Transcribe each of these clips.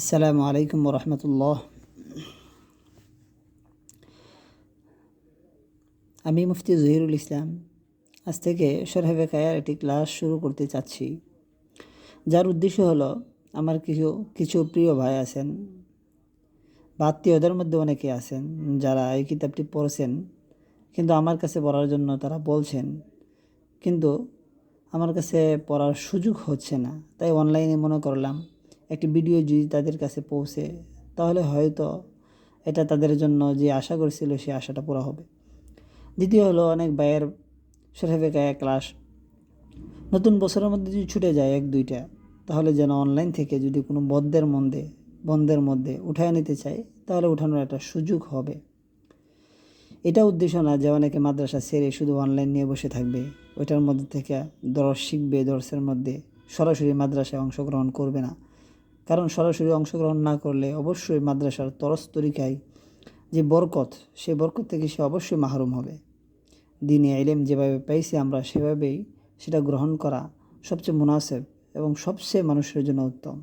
আসসালামু আলাইকুম রহমতুল্লাহ। আমি মুফতি জহিরুল ইসলাম। আজ থেকে সরহেবে কায়ার একটি ক্লাস শুরু করতে চাচ্ছি। যার উদ্দেশ্য হলো, আমার কিছু কিছু প্রিয় ভাই আছেন, বা আত্মীয়দের মধ্যে অনেকে আছেন, যারা এই কিতাবটি পড়ছেন, কিন্তু আমার কাছে পড়ার জন্য তারা বলছেন, কিন্তু আমার কাছে পড়ার সুযোগ হচ্ছে না। তাই অনলাইনে মনে করলাম একটি ভিডিও যদি তাদের কাছে পৌঁছে, তাহলে হয়তো এটা তাদের জন্য যে আশা করেছিল সে আশাটা পুরো হবে। দ্বিতীয় হলো অনেক ভাইয়ের সরেফে গায়ে ক্লাস নতুন বছরের মধ্যে যদি ছুটে যায় এক, দুইটা, তাহলে যেন অনলাইন থেকে যদি কোনো বদ্ধের মধ্যে, বন্ধের মধ্যে উঠায় নিতে চায়, তাহলে উঠানোর একটা সুযোগ হবে। এটা উদ্দেশ্য না যে অনেকে মাদ্রাসা ছেড়ে শুধু অনলাইন নিয়ে বসে থাকবে। ওইটার মধ্যে থেকে দর্শ শিখবে দর্শের মধ্যে সরাসরি মাদ্রাসায় অংশগ্রহণ করবে না। কারণ সরাসরি অংশগ্রহণ না করলে অবশ্যই মাদ্রাসার তরস তরিকায় যে বরকত, সে বরকত থেকে সে অবশ্যই মাহরুম হবে। দিনে এলেম যেভাবে পাইছি আমরা, সেভাবেই সেটা গ্রহণ করা সবচেয়ে মুনাসেব এবং সবচেয়ে মানুষের জন্য উত্তম।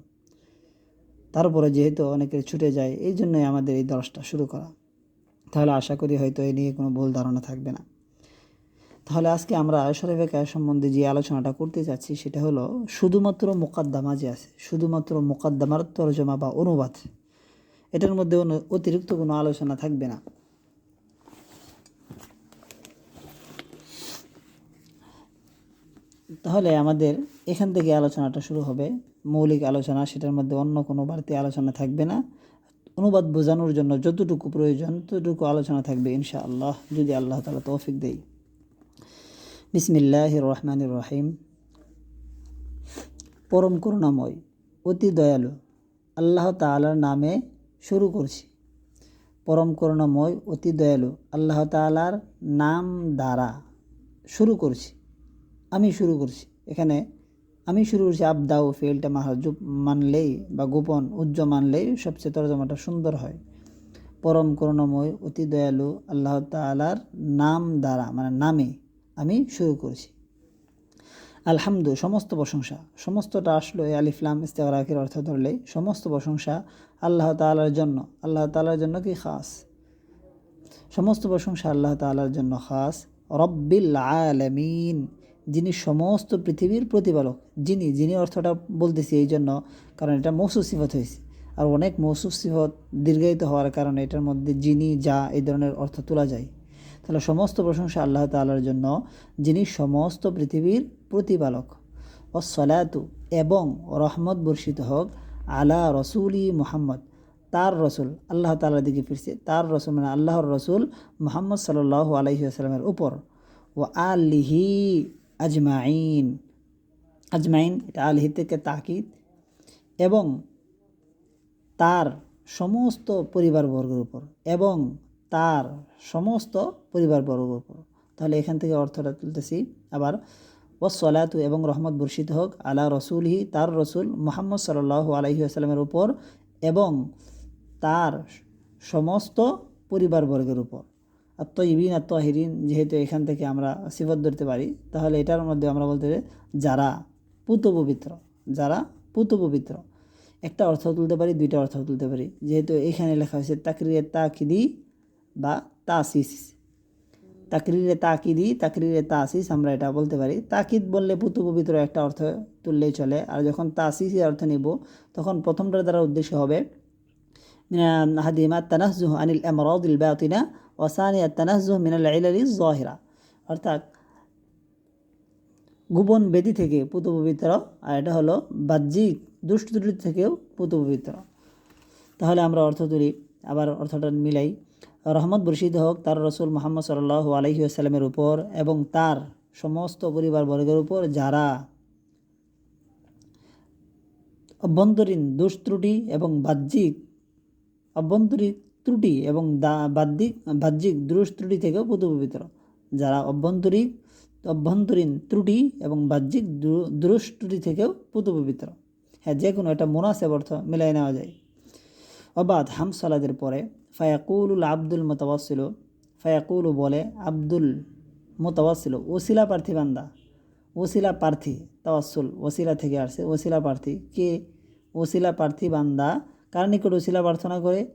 তারপরে যেহেতু অনেকের ছুটে যায় এই জন্যই আমাদের এই দর্শটা শুরু করা। তাহলে আশা করি হয়তো এ নিয়ে কোনো ভুল ধারণা থাকবে না। তাহলে আজকে আমরা শরীফে কায় সম্বন্ধে যে আলোচনাটা করতে চাচ্ছি সেটা হলো শুধুমাত্র মোকাদ্দামা যে আছে, শুধুমাত্র মোকাদ্দামার তরজমা বা অনুবাদ, এটার মধ্যে অতিরিক্ত কোনো আলোচনা থাকবে না। তাহলে আমাদের এখান থেকে আলোচনাটা শুরু হবে, মৌলিক আলোচনা, সেটার মধ্যে অন্য কোনো বাড়তি আলোচনা থাকবে না। অনুবাদ বোঝানোর জন্য যতটুকু প্রয়োজন, ততটুকু আলোচনা থাকবে ইনশাআল্লাহ, যদি আল্লাহ তালা তৌফিক দেয়। বিসমিল্লাহ রহমান রহিম পরম করুণাময়, অতি দয়ালু, আল্লাহ তালার নামে শুরু করছি। পরম করুণাময়, অতি দয়ালু, আল্লাহ তালার নাম দ্বারা শুরু করছি। আমি শুরু করছি। এখানে আমি শুরু করছি আবদাও ফেলটা মাহাজুব মানলেই বা গোপন উজ্জ মানলেই সবচেয়ে তরজমাটা সুন্দর হয়। পরম করুণাময়, অতি দয়ালু, আল্লাহ তালার নাম দ্বারা মানে নামে আমি শুরু করেছি। আলহামদু, সমস্ত প্রশংসা। সমস্তটা আসলো এই আলিফলাম ইস্তেগরাকের অর্থ ধরলে সমস্ত প্রশংসা আল্লাহ তালার জন্য। আল্লাহ তালার জন্য কি খাস? সমস্ত প্রশংসা আল্লাহ তালার জন্য খাস। রব্বিল আলমিন, যিনি সমস্ত পৃথিবীর প্রতিপালক। যিনি যিনি অর্থটা বলতেছি এই জন্য, কারণ এটা মৌসুফ সিফত হয়েছে। আর অনেক মৌসুফ সিফত দীর্ঘায়িত হওয়ার কারণে এটার মধ্যে যিনি, যা এই ধরনের অর্থ তোলা যায়। তাহলে সমস্ত প্রশংসা আল্লাহ তালার জন্য, যিনি সমস্ত পৃথিবীর প্রতিপালক। ও সলাতু এবং রহমত বর্ষিত হোক আলা রসুলি মোহাম্মদ, তার রসুল, আল্লাহ তালার দিকে ফিরছে, তার রসুল মানে আল্লাহর রসুল মোহাম্মদ সাল্লাহ আলহিহাস্লামের উপর। ও আলিহি আজমাইন আজমাইন এটা আলহি থেকে তাকিদ, এবং তার সমস্ত পরিবারবর্গের উপর, এবং তার সমস্ত পরিবারবর্গের উপর। তাহলে এখান থেকে অর্থটা তুলতেছি। আবার ওসলাতু এবং রহমত বর্ষিত হোক আলা রসুলহি, তার রসুল মোহাম্মদ সাল্লাহ আলহি আসালামের উপর এবং তার সমস্ত পরিবারবর্গের উপর। আত্মইবিন আত্মহিরিন যেহেতু এখান থেকে আমরা সিফত ধরতে পারি, তাহলে এটার মধ্যে আমরা বলতে পারি যারা পুত পবিত্র যারা পুত পবিত্র একটা অর্থ তুলতে পারি, দুইটা অর্থ তুলতে পারি। যেহেতু এখানে লেখা হয়েছে তাকরিয়ে তাকিদি বা তাসিস। তাকরিরে তাকিদি, তাকরিরে তাসিস আমরা এটা বলতে পারি। তাকিদ বললে পুতু পবিত্র একটা অর্থ তুললেই চলে। আর যখন তাসিসের অর্থ নিব, তখন প্রথমটার দ্বারা উদ্দেশ্য হবে হাদিমা তানাজুহ আনিল আমরাদিল বাতিনা ওসানি তানাজুহ মিনাল ইলালি জহিরা অর্থাৎ গোপন বেদি থেকে পুত পবিত্র আর এটা হলো বাহ্যিক দুষ্ট থেকেও পুত পবিত্র তাহলে আমরা অর্থ তুলি। আবার অর্থটা মিলাই। রহমত বর্ষিত হোক, তার রসুল মোহাম্মদ সাল্লাহ আলহি আসাল্লামের উপর এবং তার সমস্ত পরিবার বর্গের উপর যারা অভ্যন্তরীণ দোষ ত্রুটি এবং বাহ্যিক, অভ্যন্তরীণ ত্রুটি এবং বাহ্যিক বাহ্যিক দোষ ত্রুটি থেকেও পবিত্র যারা অভ্যন্তরীণ অভ্যন্তরীণ ত্রুটি এবং বাহ্যিক দোষ ত্রুটি থেকেও পবিত্র হ্যাঁ যে কোনো একটা মোনাসেব অর্থ মিলাই নেওয়া যায়। অবাধ হামসালাদের পরে ফায়াকুল আব্দুল মোতাবাসিল ফায়াকুল বলে আব্দুল মোতাবাসিল ওসিলা প্রার্থী বান্দা। ওসিলা প্রার্থী তাওয়াসুল ওসিলা থেকে আসছে। ওসিলা প্রার্থী, কে? ওসিলা প্রার্থী বান্দা। কার নিকট ওসিলা প্রার্থনা করে?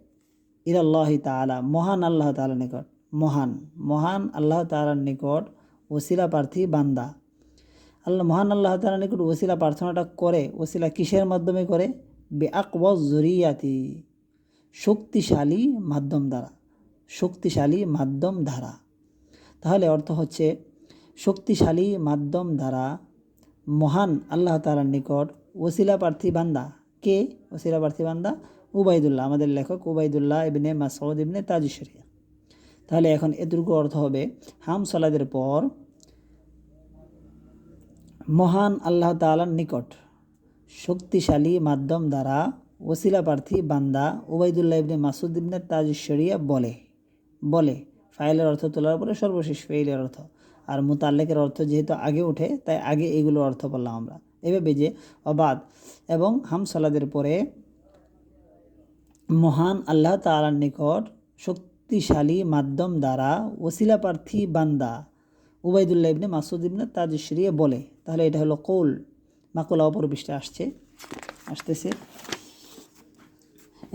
ইরাল্লাহি তাআলা, মহান আল্লাহ তাআলার নিকট। মহান মহান আল্লাহ তাআলার নিকট ওসিলা প্রার্থী বান্দা। আল্লাহ, মহান আল্লাহ তাআলার নিকট ওসিলা প্রার্থনাটা করে। ওসিলা কিসের মাধ্যমে করে? বে আকবজ জরিয়াতি। শক্তিশালী মাধ্যম দ্বারা, শক্তিশালী মাধ্যম ধারা তাহলে অর্থ হচ্ছে শক্তিশালী মাধ্যম দ্বারা মহান আল্লাহ তালার নিকট ওসিলা প্রার্থী বান্দা। কে? ওসিলা প্রার্থী বান্দা উবাইদুল্লাহ, আমাদের লেখক উবাইদুল্লাহ ইবনে মাসউদ ইবনে তাজুশরিয়া তাহলে এখন এটুকু অর্থ হবে, হাম সালাদের পর মহান আল্লাহ তালার নিকট শক্তিশালী মাধ্যম দ্বারা ওসিলা প্রার্থী বান্দা উবাইদুল্লাহ ইবনে মাসুদ ইবনে তাজুশরিয়া বলে বলে, ফাইলের অর্থ তোলার পরে সর্বশেষ ফাইলের অর্থ। আর মুতাল্লেকের অর্থ যেহেতু আগে ওঠে তাই আগে এগুলো অর্থ বললাম আমরা। এভাবে যে অবাদ এবং হামসালাদের পরে মহান আল্লাহ তালার নিকট শক্তিশালী মাধ্যম দ্বারা ওসিলা প্রার্থী বান্দা উবাইদুল্লাহ ইবনে মাসুদ ইবনে তাজশ্রিয়ে বলে। তাহলে এটা হলো কৌল। মাকুলা অপর পৃষ্ঠে আসছে, আসতেছে।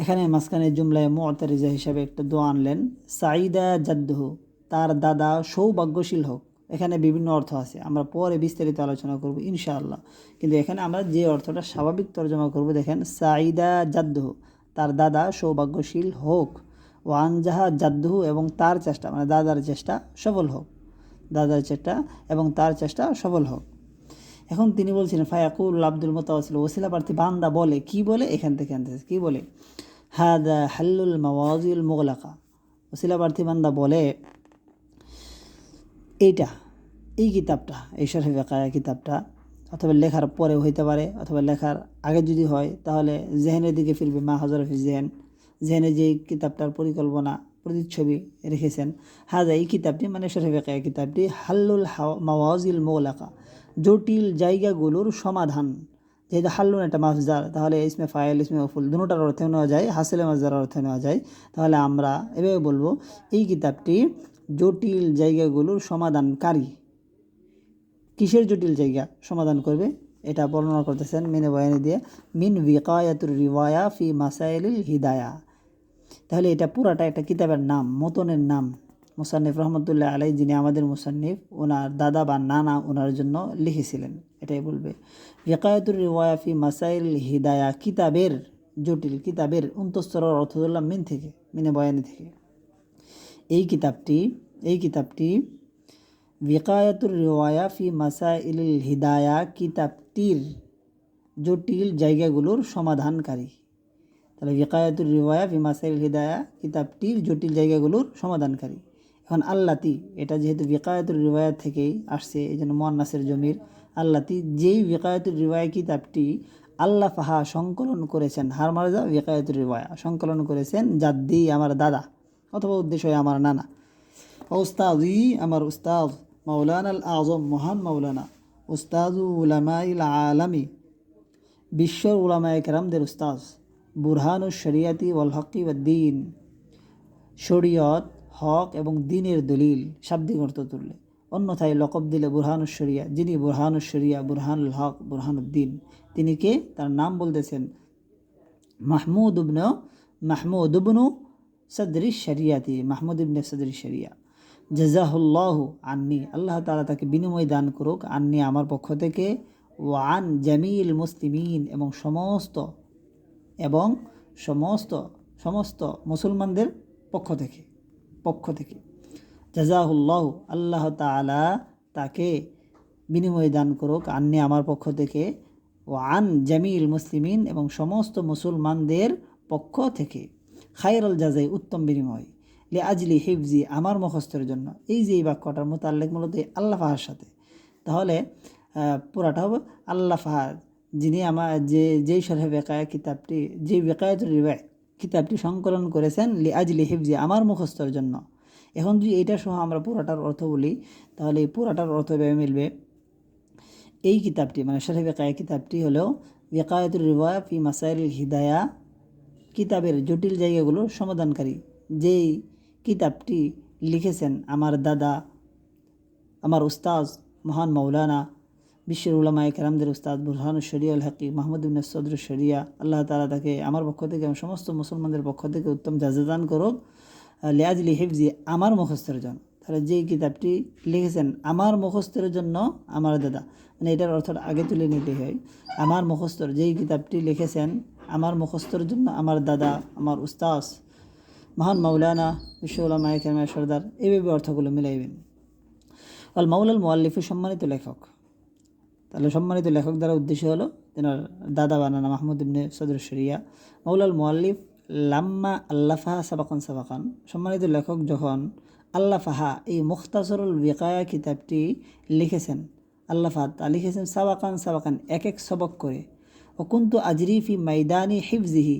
এখানে মাঝখানে জুমলায় মুআতারিজা হিসাবে একটা দোয়া আনলেন সাইদা জাদ্দহু, তার দাদা সৌভাগ্যশীল হোক। এখানে বিভিন্ন অর্থ আছে, আমরা পরে বিস্তারিত আলোচনা করব, ইনশাআল্লাহ। কিন্তু এখানে আমরা যে অর্থটা স্বাভাবিক তর্জমা করব, দেখেন সাইদা জাদ্দহু, তার দাদা সৌভাগ্যশীল হোক। ওয়ানজাহা জাদ্দহু এবং তার চেষ্টা মানে দাদার চেষ্টা সফল হোক। দাদার চেষ্টা এবং তার চেষ্টা সফল হোক। এখন তিনি বলছিলেন, ফায়াকুল আব্দুল মোতাওয়াসিল, ওসিলা প্রার্থী, বান্দা বলে, কি বলে? এখান থেকে আনতেছে, কি বলে? হাদা হাল্লুল মাওয়াজিল মোগলাকা। ওসিলা প্রার্থী, বান্দা বলে, এইটা, এই কিতাবটা, এই শরফি বেকায়া কিতাবটা, অথবা লেখার পরে হইতে পারে, অথবা লেখার আগে যদি হয়, তাহলে জেহেনের দিকে ফিরবে, মা হজরফি জেহেন। জেহেনে যে কিতাবটার পরিকল্পনা, প্রতিচ্ছবি রেখেছেন হাজা এই কিতাবটি মানে শরফি বেকায়া কিতাবটি, হাল্লুল হাওয়া, মাওয়াজিল মোগলাকা। জটিল জায়গাগুলোর সমাধান। যেহেতু হাল্লুন একটা মাফজার তাহলে ইসমে ফাইল, ইসমে ফুল দুটার অর্থে নেওয়া যায় হাসিলে মাজদার অর্থে নেওয়া যায়। তাহলে আমরা এভাবে বলব, এই কিতাবটি জটিল জায়গাগুলোর সমাধানকারী। কিসের জটিল জায়গা সমাধান করবে? এটা বর্ণনা করতেছেন মিনে বয়ানি দিয়ে, মিন বিকায়াতুর রিওয়ায়া ফি মাসাইলিল হিদায়া। তাহলে এটা পুরাটা একটা কিতাবের নাম, মতনের নাম। মুসান্নিফ রহমতুল্লাহ আলাই, যিনি আমাদের মুসান্নিফ ওনার দাদা বা নানা ওনার জন্য লিখেছিলেন। এটাই বলবে। বিকায়াতুর রিওয়ায়া ফি মাসাইল হিদায়া, কিতাবের, জটিল কিতাবের উন্তস্তর অর্থ ধরলাম মিন থেকে, মিনে বয়ানি থেকে। এই কিতাবটি এই কিতাবটি বিকায়াতুর রিওয়ায়া ফি মাসাইল হিদায়া কিতাবটির জটিল জায়গাগুলোর সমাধানকারী। তাহলে বিকায়াতুর রিওয়ায়া ফি মাসাইল হিদায়া কিতাবটির জটিল জায়গাগুলোর সমাধানকারী। এখন আল্লাতি, এটা যেহেতু বিকায়াতুর রিওয়ায়া থেকেই আসছে এই জন্য মোয়ান্নাসের জমির আল্লাতি, যেই বিকায়াতুর রিওয়ায়া কিতাবটি আল্লাহ ফাহা সংকলন করেছেন, হার মারজা বিকায়াতুর রিওয়ায়া, সংকলন করেছেন জাদ্দি আমার দাদা, অথবা উদ্দেশ্য আমার নানা। ওস্তাদি আমার উস্তাদ মৌলানা আল আজম মহান মৌলানা উস্তাদ উলামাইল আলামী, বিশ্বর উলামায় কেরামদের উস্তাজ বুরহানু শরিয়াতি ওয়াল হকি দিন শরীয়ত হক এবং দিনের দলিল শাব্দিক অর্থ তুললে। অন্যথায় লকব দিলে বুরহানুশরিয়া যিনি বুরহানুশরিয়া বুরহানুল হক, বুরহানুদ্দিন, তিনি কে? তার নাম বলতেছেন মাহমুদ উবন মাহমুদ উবনু সদরি শরিয়াতি মাহমুদ ইবনে সদরি শরিয়া জাজাহুল্লাহ আন্নি, আল্লাহ তালা তাকে বিনিময় দান করুক, আন্নি আমার পক্ষ থেকে ও আন জামিল মুসলিমিন, এবং সমস্ত এবং সমস্ত সমস্ত মুসলমানদের পক্ষ থেকে। পক্ষ থেকে। জাজাহুল্লাহ আল্লাহ তালা তাকে বিনিময় দান করুক, আন্নি আমার পক্ষ থেকে, ও আন জামিল মুসলিমিন এবং সমস্ত মুসলমানদের পক্ষ থেকে। খায়রুল জাজাই উত্তম বিনিময়। লে আজলি হিফজি, আমার মুখস্থের জন্য। এই যে এই বাক্যটার মোতাল্লেক মূলত আল্লাহ ফাহার সাথে। তাহলে পুরাটা হবে আল্লাহ ফাহাদ, যিনি আমার যে, যেই সরহে বেকায়া কিতাবটি, যে বেকায়াতুর রিবায় কিতাবটি সংকলন করেছেন লি আজলি হিফজি আমার মুখস্থর জন্য। এখন যদি এইটা সহ আমরা পুরাটার অর্থ বলি, তাহলে এই পুরাটার অর্থ ভেবে মিলবে। এই কিতাবটি মানে শরীফ বেকায়া কিতাবটি হলো বেকায়াতুর রিবায়া ফি মাসাইল হিদায়া, কিতাবের জটিল জায়গাগুলো সমাধানকারী। যেই কিতাবটি লিখেছেন আমার দাদা, আমার উস্তাজ মহান মৌলানা বিশ্বের উলামায় কেরামদের উস্তাদ বুরহান শরিয়া আল হাকি, মাহমুদ ইবিন সদর শরিয়া, আল্লাহ তালা তাকে আমার পক্ষ থেকে এবং সমস্ত মুসলমানদের পক্ষ থেকে উত্তম জাজাদান করুক। লিয়াজলি হিফজি, আমার মুখস্থের জন্য তাহলে যেই কিতাবটি লিখেছেন, আমার মুখস্থের জন্য আমার দাদা। মানে এটার অর্থটা আগে তুলে নিতে হয়, আমার মুখস্থর, যেই কিতাবটি লিখেছেন, আমার মুখস্থর জন্য আমার দাদা, আমার উস্তাস মহান মাওলানা বিশ্বউল্লাহ কেরমা সর্দার, এইভাবে অর্থগুলো মিলাইবেন। আল মাউলাল মোয়াল্লিফু সম্মানিত লেখক। তাহলে সম্মানিত লেখক দ্বারা উদ্দেশ্য হলো, তেনার দাদা বানানা মাহমুদ ইবনে সদর শরিয়া মাউলাল মোয়াল্লিফ লাম্মা আল্লাফাহা সাবাকান সাবাকান। সম্মানিত লেখক যখন আল্লাফাহা, এই মুখতাসরুল বিকায়া কিতাবটি লিখেছেন আল্লাফা তা লিখেছেন সাবাকান সাবাকান, এক এক সবক করে। ও কুন্তু আজরি ফি মাইদানি হিফজিহি।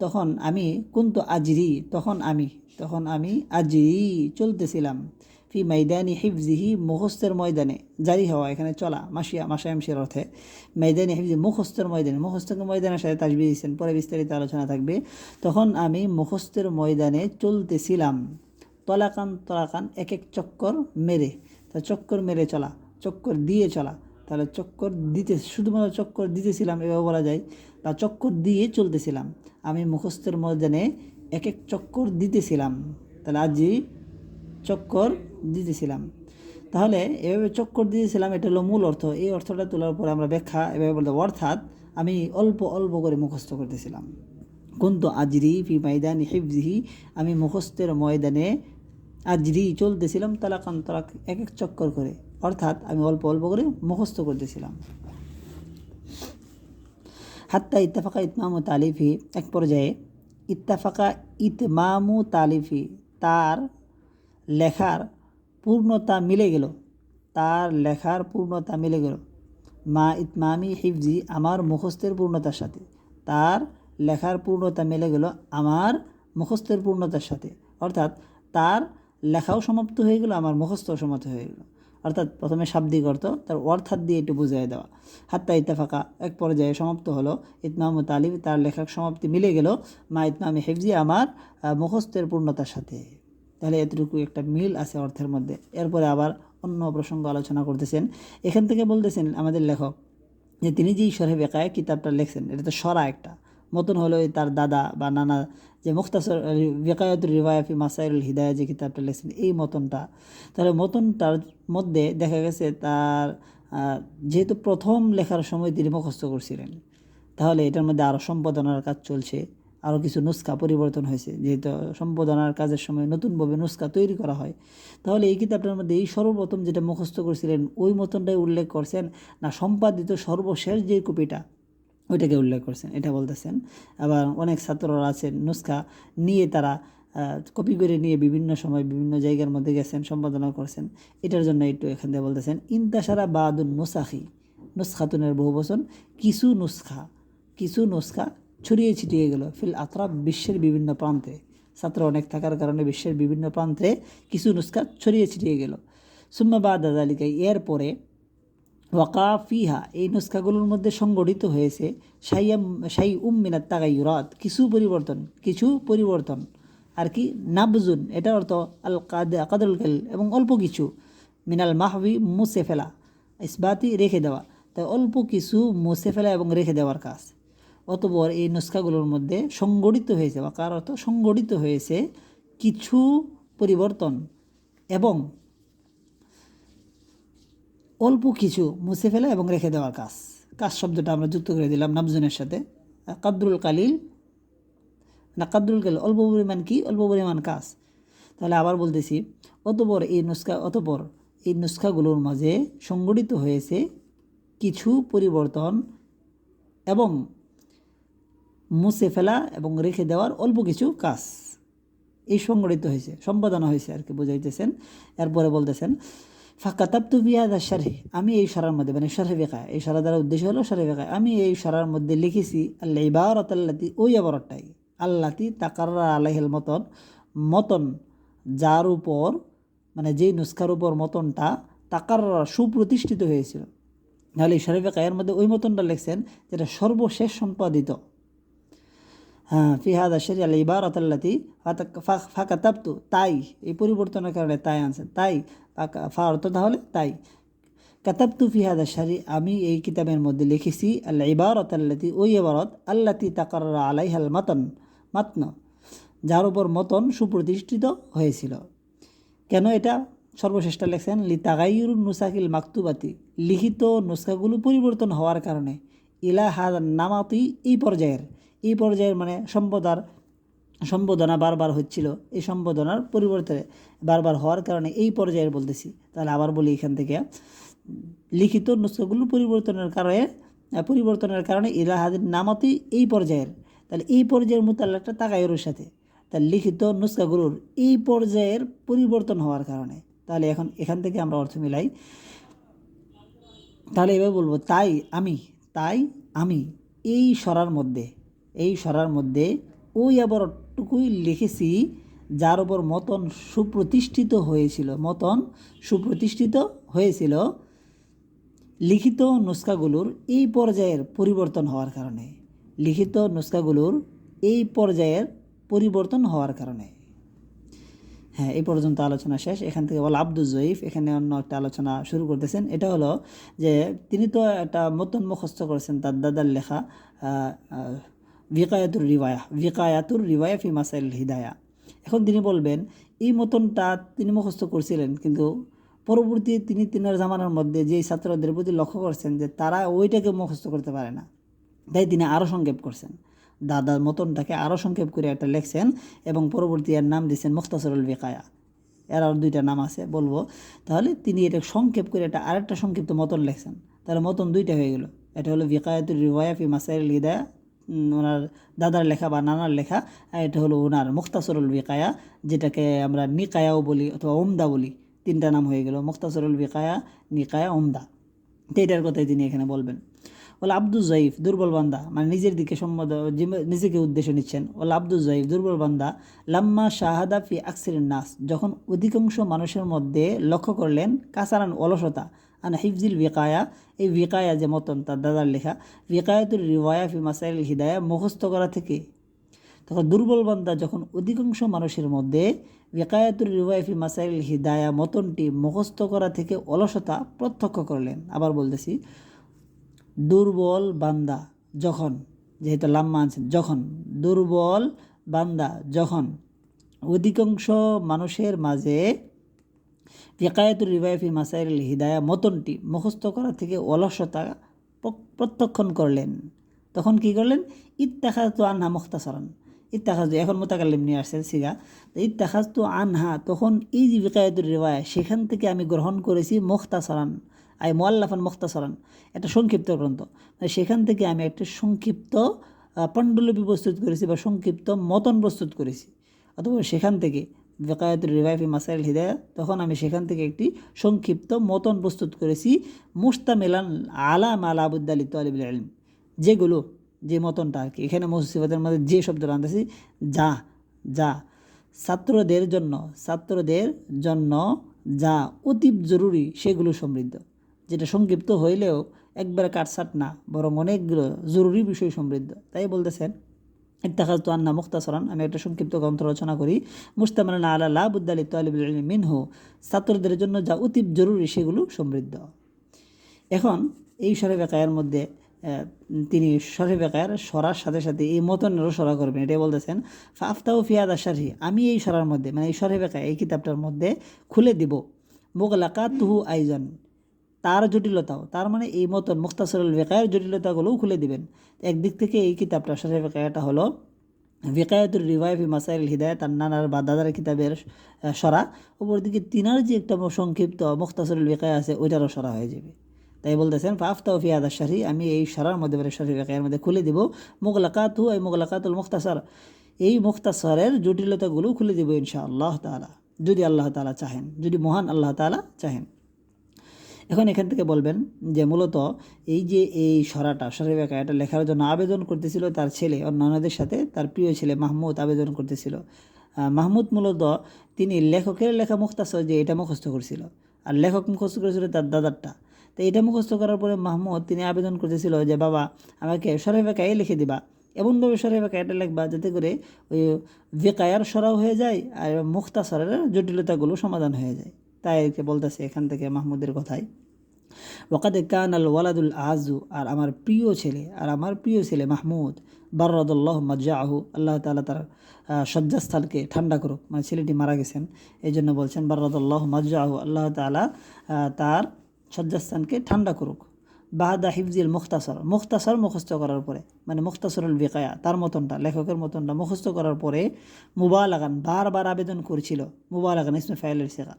তখন আমি, কুন্তু আজরি, তখন আমি তখন আমি আজরি চলতেছিলাম। ফি মাইদানি হিফজিহি মুখস্থের ময়দানে, জারি হওয়া, এখানে চলা, মাসিয়া, মাসায়ামসির অর্থে, মাইদানি হিফজি মুখস্থের ময়দানে, মুখস্থের ময়দানের সাথে তাজবি দিয়েছেন, পরে বিস্তারিত আলোচনা থাকবে। তখন আমি মুখস্থের ময়দানে চলতেছিলাম, তলাকান তলাকান এক এক চক্কর মেরে, তা চক্কর মেরে চলা, চক্কর দিয়ে চলা, তাহলে চক্কর দিতে, শুধুমাত্র চক্কর দিতেছিলাম, এভাবে বলা যায় বা চক্কর দিয়ে চলতেছিলাম। আমি মুখস্থের ময়দানে এক এক চক্কর দিতেছিলাম, তাহলে আজই চক্কর দিতেছিলাম। তাহলে এভাবে চক্কর দিতেছিলাম, এটা হলো মূল অর্থ। এই অর্থটা তোলার পরে আমরা ব্যাখ্যা এভাবে বলতে অর্থাৎ আমি অল্প অল্প করে মুখস্থ করতেছিলাম। কুন্তু আজরি ফি মাইদানি হিফজিহি আমি মুখস্থের ময়দানে আজরি চলতেছিলাম তালাকান তালাক, এক এক চক্কর করে। অর্থাৎ আমি অল্প অল্প করে মুখস্থ করতেছিলাম। হাত্তা ইত্তাফাকা ইতমামু তালিফি, এক পর্যায়ে ইত্তাফাকা ইতমামু তালিফি, তার লেখার পূর্ণতা মিলে গেল। তার লেখার পূর্ণতা মিলে গেল। মা ইতমামি হিফজি আমার মুখস্থের পূর্ণতার সাথে। তার লেখার পূর্ণতা মিলে গেল আমার মুখস্থের পূর্ণতার সাথে। অর্থাৎ তার লেখাও সমাপ্ত হয়ে গেল, আমার মুখস্থ সমাপ্ত হয়ে গেল। অর্থাৎ প্রথমে শাব্দিক অর্থ, তার অর্থাৎ দিয়ে একটু বুঝিয়ে দেওয়া। হাত্তা ইত্তাফাকা, এক পর্যায়ে সমাপ্ত হলো। ইতমাম তালিব, তার লেখার সমাপ্তি মিলে গেল। মা ইতমামি হেফজি আমার মুখস্থের পূর্ণতার সাথে। তাহলে এতটুকু একটা মিল আছে অর্থের মধ্যে। এরপরে আবার অন্য প্রসঙ্গ আলোচনা করতেছেন। এখান থেকে বলতেছেন আমাদের লেখক যে তিনি যেই সরে বেকায় কিতাবটা লেখছেন, এটা তো সরা একটা। মতন হলো তার দাদা বা নানা যে মুখতাসর বেকায়ত রিবায়াফি মাসাইরুল হিদায়া যে কিতাবটা লেখছেন, এই মতনটা। তাহলে মতনটার মধ্যে দেখা গেছে তার যেহেতু প্রথম লেখার সময় তিনি মুখস্থ করছিলেন, তাহলে এটার মধ্যে আরও সম্পাদনার কাজ চলছে। আরও কিছু নুস্খা পরিবর্তন হয়েছে। যেহেতু সম্পাদনার কাজের সময় নতুনভাবে নুস্খা তৈরি করা হয়। তাহলে এই কিতাবটার মধ্যে এই সর্বপ্রথম যেটা মুখস্থ করেছিলেন, ওই মতনটাই উল্লেখ করছেন না সম্পাদিত সর্বশেষ যে কপিটা, ওইটাকে উল্লেখ করছেন। এটা বলতেছেন। আবার অনেক ছাত্ররা আছেন নুস্খা নিয়ে তারা কপি করে নিয়ে বিভিন্ন সময় বিভিন্ন জায়গার মধ্যে গেছেন, সম্পাদনা করছেন। এটার জন্য একটু এখান থেকে বলতেছেন ইন্তাসারা বাদুন নুসাখি। নুসখাতুনের বহু বচন, কিছু নুসখা কিছু নুসখা ছড়িয়ে ছিটিয়ে গেল। ফিল আতরাব বিশ্বের বিভিন্ন প্রান্তে। ছাত্র অনেক থাকার কারণে বিশ্বের বিভিন্ন প্রান্তে কিছু নুসখা ছড়িয়ে ছিটিয়ে গেল। সুম্মা বা দাদালিকাই এরপরে ওয়াকাফিহা এই নুস্খাগুলোর মধ্যে সংগঠিত হয়েছে সাইয়াম সাই উম্মিনাত তাগাইরাত কিছু পরিবর্তন কিছু পরিবর্তন। আর কি? নাবজুন, এটা অর্থ আল কাদ কাদুল খেল এবং অল্প কিছু। মিনাল মাহবি মুছে ফেলা ইসবাতি রেখে দেওয়া। তাই অল্প কিছু মুছে ফেলা এবং রেখে দেওয়ার কাজ। অতপর এই নুস্খাগুলোর মধ্যে সংগঠিত হয়েছে, বা কার অর্থ? সংগঠিত হয়েছে কিছু পরিবর্তন এবং অল্প কিছু মুছে ফেলা এবং রেখে দেওয়ার কাজ। কাজ শব্দটা আমরা যুক্ত করে দিলাম নাবজনের সাথে। কাদরুল কালিল, না কাদরুল কালিল, অল্প পরিমাণ কি? অল্প পরিমাণ কাজ। তাহলে আবার বলতেছি, অতপর এই নুস্খা, অতপর এই নুস্খাগুলোর মাঝে সংগঠিত হয়েছে কিছু পরিবর্তন এবং মুছে ফেলা এবং রেখে দেওয়ার অল্প কিছু কাজ। এই সংগঠিত হয়েছে, সম্পাদনা হয়েছে আর কি, বুঝাইতেছেন। এরপরে বলতেছেন, ফাঁকা ফাঁকাতাপ্তু বিয়াদা শারে আমি এই সারার মধ্যে মানে সারে বেকায় এই সারা দ্বারা উদ্দেশ্য হলো সারে বেকায় আমি এই সারার মধ্যে লিখেছি আল্লাহ ইবারত আল্লাতি, ওই আবারটাই আল্লাতি তাকাররা আলাইহেল মতন মতন যার উপর মানে যেই নুস্খার উপর মতনটা তাকার সুপ্রতিষ্ঠিত হয়েছিল। নাহলে এই সারে বেকায়ের মধ্যে ওই মতনটা লিখছেন, যেটা সর্বশেষ সম্পাদিত। হ্যাঁ ফিহাদা শরি আল ইবারত আল্লাতি ফাঁকাতাপ্তু তাই। এই পরিবর্তনের কারণে তাই আনছে, তাই। ফা অর্থ তাহলে তাই। কাতাবতু ফিহাদা শারি, আমি এই কিতাবের মধ্যে লিখেছি আল্লাহ ইবারত আল্লাতি, ওই ইবারত, আল্লাতি তাকার আলাইহাল মাতন মাতন, যার উপর মতন সুপ্রতিষ্ঠিত হয়েছিল। কেন এটা? সর্বশ্রেষ্ঠ লেখছেন লি তাগাইয়ুর নুসাকিল মাকতুবাতি, লিখিত নুস্খাগুলো পরিবর্তন হওয়ার কারণে। ইলা হাদ নামাতি, এই পর্যায়ের। এই পর্যায়ের মানে সম্পদার সম্বোধনা বারবার হচ্ছিল। এই সম্বোধনার পরিবর্তে বারবার হওয়ার কারণে এই পর্যায়ের বলতেছি। তাহলে আবার বলি এখান থেকে। লিখিত নুস্খাগুলো পরিবর্তনের কারণে পরিবর্তনের কারণে ইলাহাদের নামাতি এই পর্যায়ের। তাহলে এই পর্যায়ের মোতাল্লাকটা তাকায়ুরের সাথে। তার লিখিত নুস্খাগুলোর এই পর্যায়ের পরিবর্তন হওয়ার কারণে। তাহলে এখন এখান থেকে আমরা অর্থ মিলাই। তাহলে এবার বলব, তাই আমি তাই আমি এই সরার মধ্যে এই সরার মধ্যে ওই আবারটুকুই লিখেছি, যার উপর মতন সুপ্রতিষ্ঠিত হয়েছিল, মতন সুপ্রতিষ্ঠিত হয়েছিল লিখিত নুস্খাগুলোর এই পর্যায়ের পরিবর্তন হওয়ার কারণে। লিখিত নুস্কাগুলোর এই পর্যায়ের পরিবর্তন হওয়ার কারণে। হ্যাঁ এই পর্যন্ত আলোচনা শেষ। এখান থেকে বল আব্দুল জয়ীফ, এখানে অন্য একটা আলোচনা শুরু করতেছেন। এটা হলো যে, তিনি তো একটা মতন মুখস্থ করেছেন তার দাদার লেখা ভিকায়াতুর রিবায়া ভিকায়াতুর রিবায়া ফি মাসাইল হিদায়া। এখন তিনি বলবেন, এই মতনটা তিনি মুখস্থ করছিলেন, কিন্তু পরবর্তী তিনি তিনার জামানার মধ্যে যেই ছাত্রদের প্রতি লক্ষ্য করছেন যে তারা ওইটাকে মুখস্থ করতে পারে না। তাই তিনি আরও সংক্ষেপ করছেন। দাদার মতনটাকে আরও সংক্ষেপ করে একটা লেখছেন এবং পরবর্তী এর নাম দিয়েছেন মুখতাসরুল বেকায়া এর আর দুইটা নাম আছে, বলব। তাহলে তিনি এটা সংক্ষেপ করে একটা আরেকটা সংক্ষিপ্ত মতন লেখছেন। তাহলে মতন দুইটা হয়ে গেল। এটা হলো বিকায়াতুর রিওয়া ফি মাসাইল হিদায়া ওনার দাদার লেখা বা নানার লেখা এটা হলো ওনার মুখতাসরুল বিকায়া, যেটাকে আমরা নিকায়াও বলি অথবা ওমদা বলি। তিনটা নাম হয়ে গেল, মুখতাসরুল বিকায়া, নিকায়া, ওমদা। তো এটার কথাই তিনি এখানে বলবেন। ওলা আব্দুল জয়ীফ, দুর্বল বান্দা মানে নিজের দিকে সম্মত নিজেকে উদ্দেশ্য নিচ্ছেন। ওলা আব্দুল জয়ীফ, দুর্বল বান্দা, লাম্মা শাহাদা ফি আকসির নাস, যখন অধিকাংশ মানুষের মধ্যে লক্ষ্য করলেন কাসারান অলসতা আন হিফজিল বিকায়া এই বিকায়া যে মতন তার দাদার লেখা বিকায়াতুর রিওয়ায়া ফি মাসাইল হিদায়া মুখস্থ করা থেকে তখন দুর্বল বান্দা যখন অধিকাংশ মানুষের মধ্যে বেকায়াতুর রিওয়াইফি মাসাইল হিদায়া মতনটি মুখস্থ করা থেকে অলসতা প্রত্যক্ষ করলেন আবার বলতেছি দুর্বল বান্দা যখন যেহেতু লাম্মা আনছেন যখন দুর্বল বান্দা যখন অধিকাংশ মানুষের মাঝে ফিকায়াতুর রিবাইফি মাসাইল হিদায়া মতনটি মুখস্থ করা থেকে অলসতা প্রত্যক্ষণ করলেন। তখন কি করলেন? ইত্তাখাজ তো আনহা মুখতাসরান। ইত্তাখাজ এখন মোতাকাল্লিম নিয়ে আসছেন সিগা। তো আনহা তখন এই যে বিকায়াতুর রিবায়া সেখান থেকে আমি গ্রহণ করেছি মুখতাসরান। আই মোয়াল্লাফান মুখতাসরান। একটা সংক্ষিপ্ত গ্রন্থ। সেখান থেকে আমি একটা সংক্ষিপ্ত পাণ্ডুলিপি প্রস্তুত করেছি বা সংক্ষিপ্ত মতন প্রস্তুত করেছি। অথবা সেখান থেকে বেকায়াতুর রিভাইফি মাসাইল হিদায়া, তখন আমি সেখান থেকে একটি সংক্ষিপ্ত মতন প্রস্তুত করেছি মুস্তামিলান আলা মালা আবুদ্দালি তালিবুল আলম যেগুলো, যে মতনটা আর কি, এখানে মুসিবতের মধ্যে যে শব্দটা আনতেছি, যা যা। ছাত্রদের জন্য ছাত্রদের জন্য যা অতীব জরুরি, সেগুলো সমৃদ্ধ। যেটা সংক্ষিপ্ত হইলেও একবারে কাটসাট না, বরং অনেকগুলো জরুরি বিষয় সমৃদ্ধ। তাই বলতেছেন ইত্তাখাজ তো আন্না মুক্তাসরান আমি একটা সংক্ষিপ্ত গ্রন্থ রচনা করি। মুস্তামানা আলা লাবুদ্দালি তালিবুল মিনহু। ছাত্রদের জন্য যা অতীব জরুরি সেগুলো সমৃদ্ধ। এখন এই সরে বেকায়ের মধ্যে তিনি সরে বেকায়ের সরার সাথে সাথে এই মতনেরও সরা করবেন। এটাই বলতেছেন ফাফতাউ ফিয়াদা শারহি আমি এই সরার মধ্যে মানে এই সরে বেকায় এই কিতাবটার মধ্যে খুলে দিব। মোগলাকা তুহু আইজন। তার জটিলতাও, তার মানে এই মতন মুক্তাসরুল বেকায়ের জটিলতাগুলোও খুলে দিবেন। একদিক থেকে এই কিতাবটা সরে বেকায়াটা হলো বেকায়াতুর রিভাইভি মাসাইল হিদায়ত তার নানার বা দাদার কিতাবের সরা। দিকে তিনার যে একটা সংক্ষিপ্ত মুক্তাসরুল বেকায় আছে, ওইটারও সরা হয়ে যাবে। তাই বলতেছেন ফাফতাও ফিয়াদা শাহি আমি এই সরার মধ্যে মানে শরীফ বেকায়ের মধ্যে খুলে দিব। মোগলাকাতু এই মোগলাকাতুল মুক্তাসর এই মুক্তাসরের জটিলতাগুলো খুলে দিব ইনশা আল্লাহ তালা যদি আল্লাহ তালা চাহেন, যদি মহান আল্লাহ তালা চাহেন। এখন এখান থেকে বলবেন যে মূলত এই যে এই সরাটা, সরাই বেকা এটা লেখার জন্য আবেদন করতেছিল তার ছেলে, অন্যান্যদের সাথে তার প্রিয় ছেলে মাহমুদ আবেদন করতেছিল। মাহমুদ মূলত তিনি লেখকের লেখা মুখতাসর যে এটা মুখস্থ করছিল। আর লেখক মুখস্থ করেছিল তার দাদারটা। তো এটা মুখস্থ করার পরে মাহমুদ তিনি আবেদন করতেছিল যে, বাবা, আমাকে সরাই বেকায় লিখে দিবা। এমনভাবে সরাই বেকা এটা লিখবা যাতে করে ওই বেকায়ার সরাও হয়ে যায় আর মুক্তাসরের জটিলতাগুলো সমাধান হয়ে যায়। তাই বলতেছে এখান থেকে মাহমুদের কথায় ওকাদে কান আল ওয়ালাদুল আজু আর আমার প্রিয় ছেলে আর আমার প্রিয় ছেলে মাহমুদ বাররদুল্লাহ মজ্জাহু আল্লাহ তালা তার আহ, শয্যাস্থলকে ঠান্ডা করুক। মানে ছেলেটি মারা গেছেন এই জন্য বলছেন বাররদুল্লাহ মজ্জাহু আল্লাহ তালা তার শয্যাস্থানকে ঠান্ডা করুক। বাহাদা হিফজিল মুখতাসর মুখতাসর মুখস্থ করার পরে মানে মুখতাসরুল বিকায়া তার মতনটা লেখকের মতনটা মুখস্থ করার পরে মুবালাগান বারবার আবেদন করছিল মুবালাগান ইসমে ফাইলের শেখা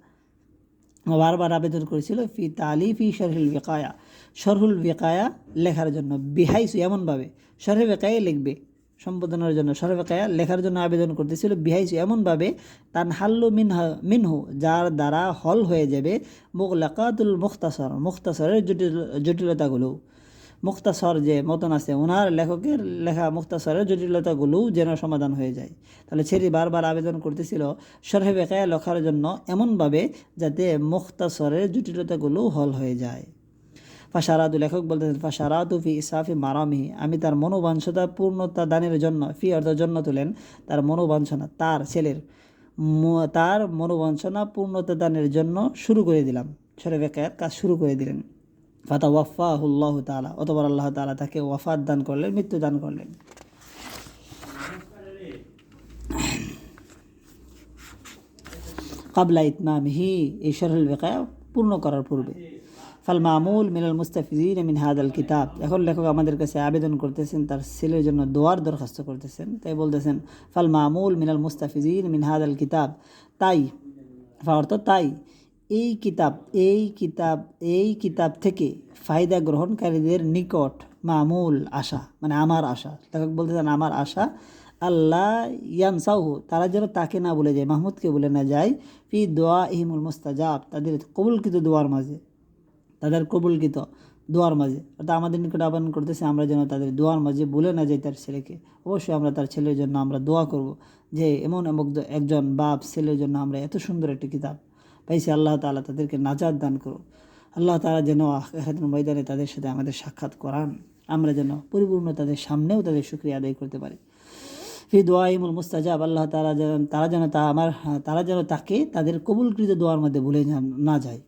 বারবার আবেদন করেছিল, ফি তালি ফি শরহুল বেকায়া। শরহুল বেকায়া লেখার জন্য, বিহাইসু এমনভাবে শরহে বেকায় লিখবে, সম্বোধনের জন্য শরহে বেকায়া লেখার জন্য আবেদন করতেছিল, বিহাইসু এমনভাবে তান হাল্লু মিনহা, মিনহু, যার দ্বারা হল হয়ে যাবে মোগলাকাতুল মুখতাসর, মুখতাসরের জটিল জটিলতাগুলো। মুক্তাসর যে মতন আছে ওনার লেখকের লেখা মুক্তাসরের জটিলতাগুলো যেন সমাধান হয়ে যায়। তাহলে ছেড়ি বারবার আবেদন করতেছিল সরহে বেকায়া লেখার জন্য এমনভাবে যাতে মুক্তাসরের জটিলতাগুলো হল হয়ে যায়। ফাশারাদু লেখক বলতেছেন ফাশারাদু ফি ইসাফি মারামিহি আমি তার মনোবাঞ্ছতা পূর্ণতা দানের জন্য, ফি অর্থ জন্য তুলেন, তার মনোবাঞ্ছনা, তার ছেলের তার মনোবাঞ্ছনা পূর্ণতা দানের জন্য শুরু করে দিলাম। সরে বেকায়ার কাজ শুরু করে দিলেন। ফাতা ওয়াফাহুল্লাহ তালা অতবার আল্লাহ তালা তাকে ওয়াফাত দান করলেন, মৃত্যু দান করলেন। কাবলা ইতমামিহি, এই শরহুল বেকায়া পূর্ণ করার পূর্বে। ফাল মামুল মিনাল মুস্তাফিজিন মিন হাদাল কিতাব। এখন লেখক আমাদের কাছে আবেদন করতেছেন, তার ছেলের জন্য দোয়ার দরখাস্ত করতেছেন। তাই বলতেছেন, ফাল মামুল মিনাল মুস্তাফিজিন মিন হাদাল কিতাব। তাই অর্থ তাই। এই কিতাব এই কিতাব এই কিতাব থেকে ফায়দা গ্রহণকারীদের নিকট মামুল আশা মানে আমার আশা। লেখক চান আমার আশা আল্লাহ ইয়ানসাউহু, তারা যেন তাকে না বলে যায়, মাহমুদকে বলে না যায়, ফি দোয়া ইহিমুল মুস্তাজাব, তাদের কবুলকৃত দোয়ার মাঝে, তাদের কবুলকৃত দোয়ার মাঝে। অর্থাৎ আমাদের নিকট আহ্বান করতেছে, আমরা যেন তাদের দোয়ার মাঝে বলে না যাই তার ছেলেকে। অবশ্যই আমরা তার ছেলের জন্য আমরা দোয়া করব যে, এমন এমন একজন বাপ ছেলের জন্য আমরা এত সুন্দর একটি কিতাব পাইছি আল্লাহ তাআলা তাদেরকে নাজাদ দান করো আল্লাহ তাআলা যেন আখেরাতের ময়দানে তাদের সাথে আমাদের সাক্ষাৎ করান। আমরা যেন পরিপূর্ণ তাদের সামনেও তাদের শুক্রিয়া আদায় করতে পারি। ফি দোয়াইমুল মুস্তাজাব, আল্লাহ তারা যেন তারা যেন তা আমার, তারা যেন তাকে তাদের কবুলকৃত দোয়ার মধ্যে ভুলে না- যায়।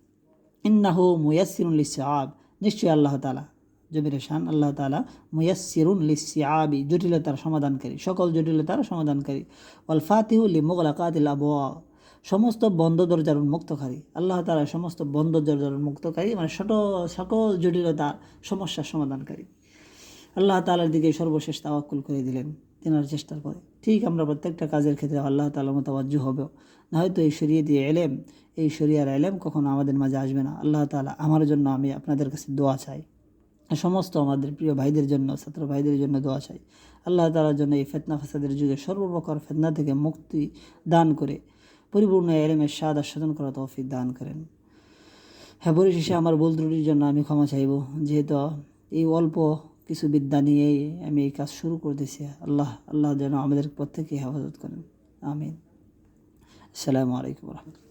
ইন্নাহু মুয়াসিরুল ইসাব নিশ্চয়ই আল্লাহ তালা জমির শান, আল্লাহ তালা মুয়াসিরুন আবি জটিলতার সমাধানকারী, সকল জটিলতার সমাধানকারী। ওয়াল ফাতিহু লি মুগলাকাতিল আবওয়া সমস্ত বন্ধ দরজার উন্মুক্তকারী। আল্লাহ তালা সমস্ত বন্ধ দরজার উন্মুক্তকারী মানে ছোট, সকল জটিলতা সমস্যার সমাধানকারী। আল্লাহ তালার দিকে সর্বশেষ তাওয়াক্কুল করে দিলেন তেনার চেষ্টার পরে। ঠিক আমরা প্রত্যেকটা কাজের ক্ষেত্রে আল্লাহ তালার মতবাজ্য হবে। না হয়তো এই শরিয়ে দিয়ে এলেম, এই শরিয়ার এলেম কখনো আমাদের মাঝে আসবে না। আল্লাহ তালা আমার জন্য আমি আপনাদের কাছে দোয়া চাই। সমস্ত আমাদের প্রিয় ভাইদের জন্য, ছাত্র ভাইদের জন্য দোয়া চাই। আল্লাহ তালার জন্য এই ফেতনা ফাসাদের যুগে সর্বপ্রকার ফেতনা থেকে মুক্তি দান করে পরিপূর্ণ এলেমের স্বাদ আস্বাদন করা তৌফিক দান করেন। হ্যাঁ পরিশেষে আমার বল ত্রুটির জন্য আমি ক্ষমা চাইব। যেহেতু এই অল্প কিছু বিদ্যা নিয়েই আমি এই কাজ শুরু করতেছি। আল্লাহ আল্লাহ যেন আমাদের প্রত্যেকে হেফাজত করেন। আমিন। আসসালামু আলাইকুম রহমতুল্লাহ।